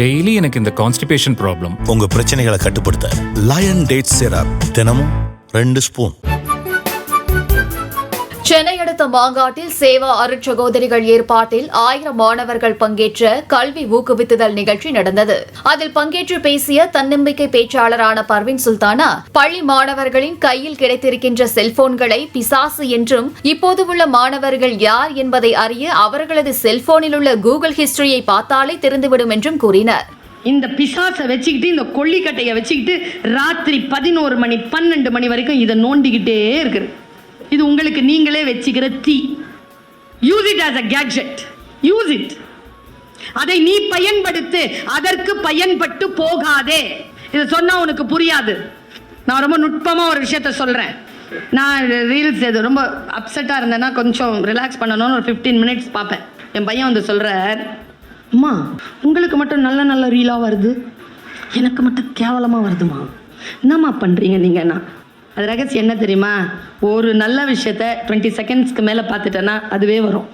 Daily எனக்கு இந்த constipation problem உங்க பிரச்சனைகளை கட்டுப்படுத்த லயன் டேட் சிரப் தினமும் ரெண்டு ஸ்பூன். சென்னை அடுத்த மாங்காட்டில் சேவா அருட்சகோதரிகள் ஏற்பாட்டில் ஆயிரம் மாணவர்கள் பங்கேற்ற கல்வி ஊக்குவித்துதல் நிகழ்ச்சி நடந்தது. அதில் பங்கேற்று பேசிய தன்னம்பிக்கை பேச்சாளரான பர்வின் சுல்தானா பள்ளி மாணவர்களின் கையில் கிடைத்திருக்கின்ற செல்போன்களை பிசாசு என்றும் இப்போது உள்ள மாணவர்கள் யார் என்பதை அறிய அவர்களது செல்போனில் உள்ள கூகுள் ஹிஸ்டரியை பார்த்தாலே தெரிந்துவிடும் என்றும் கூறினார். இந்த பிசாசை வச்சுக்கிட்டு இந்த கொல்லிக்கட்டையை வச்சுக்கிட்டு ராத்திரி பதினோரு மணி பன்னெண்டு மணி வரைக்கும் இதை நோண்டிக்கிட்டே இருக்குது. இது உங்களுக்கு நீங்களே வச்சுக்கிற தீ. Use it as a gadget use it அதை நீ பயன்படுத்து அதற்கு பயன்பட்டு போகாதே. இதை சொன்னா உனக்கு புரியாது. நான் ரொம்ப நுட்பமா ஒரு விஷயத்த சொல்றேன். நான் ரீல்ஸ் இது ரொம்ப அப்செட்டாக இருந்தேன்னா கொஞ்சம் ரிலாக்ஸ் பண்ணணும்னு ஒரு ஃபிஃப்டீன் மினிட்ஸ் பார்ப்பேன். என் பையன் வந்து சொல்கிறார் அம்மா உங்களுக்கு மட்டும் நல்ல நல்ல ரீலாக வருது. எனக்கு மட்டும் கேவலமாக வருதுமா? என்னம்மா பண்ணுறீங்க நீங்கள் நான் அது ரகசியம் என்ன தெரியுமா? ஒரு நல்ல விஷயத்த டுவெண்ட்டி செகண்ட்ஸ்க்கு மேலே பார்த்துட்டேன்னா அதுவே வரும்.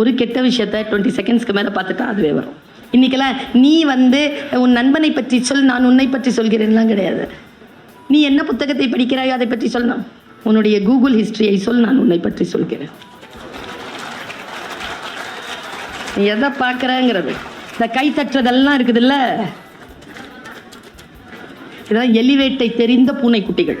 ஒரு கெட்ட விஷயத்த டுவெண்ட்டி செகண்ட்ஸ்க்கு மேலே பார்த்துட்டா அதுவே வரும். இன்னைக்கெல்லாம் நீ வந்து உன் நண்பனை பற்றி சொல் நான் உன்னை பற்றி சொல்கிறேன்லாம் கிடையாது. நீ என்ன புத்தகத்தை படிக்கிறாயோ அதை பற்றி சொல்லணும் உன்னுடைய கூகுள் ஹிஸ்ட்ரியை சொல் நான் உன்னை பற்றி சொல்கிறேன். நீ எதை பார்க்குறங்கிறது? இந்த கை தட்டுறதெல்லாம் இருக்குதுல்ல? இதெல்லாம் எலிவேட்டை தெரிந்த பூனைக்குட்டிகள்.